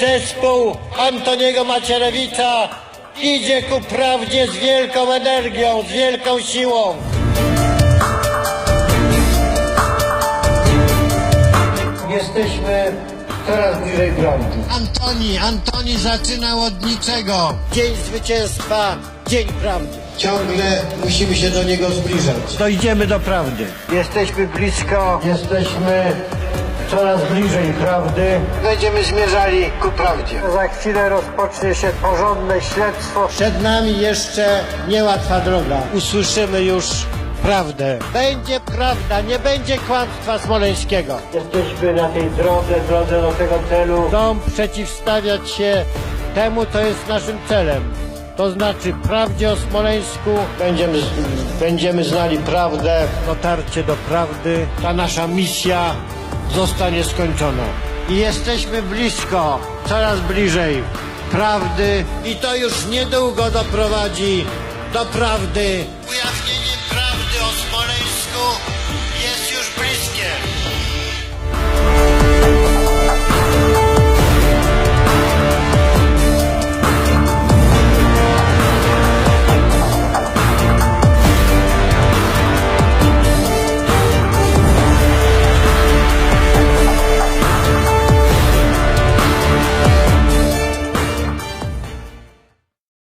Zespół Antoniego Macierewicza idzie ku prawdzie z wielką energią, z wielką siłą. Jesteśmy coraz bliżej prawdy. Antoni, Antoni zaczynał od niczego. Dzień zwycięstwa, dzień prawdy. Ciągle musimy się do niego zbliżać. Dojdziemy do prawdy. Jesteśmy blisko, jesteśmy coraz bliżej prawdy. Będziemy zmierzali ku prawdzie. Za chwilę rozpocznie się porządne śledztwo. Przed nami jeszcze niełatwa droga. Usłyszymy już prawdę. Będzie prawda, nie będzie kłamstwa smoleńskiego. Jesteśmy na tej drodze, drodze do tego celu. Chcą przeciwstawiać się temu, co jest naszym celem. To znaczy prawdzie o Smoleńsku. Będziemy, będziemy znali prawdę. Dotarcie do prawdy. Ta nasza misja zostanie skończona. I jesteśmy blisko, coraz bliżej prawdy. I to już niedługo doprowadzi do prawdy.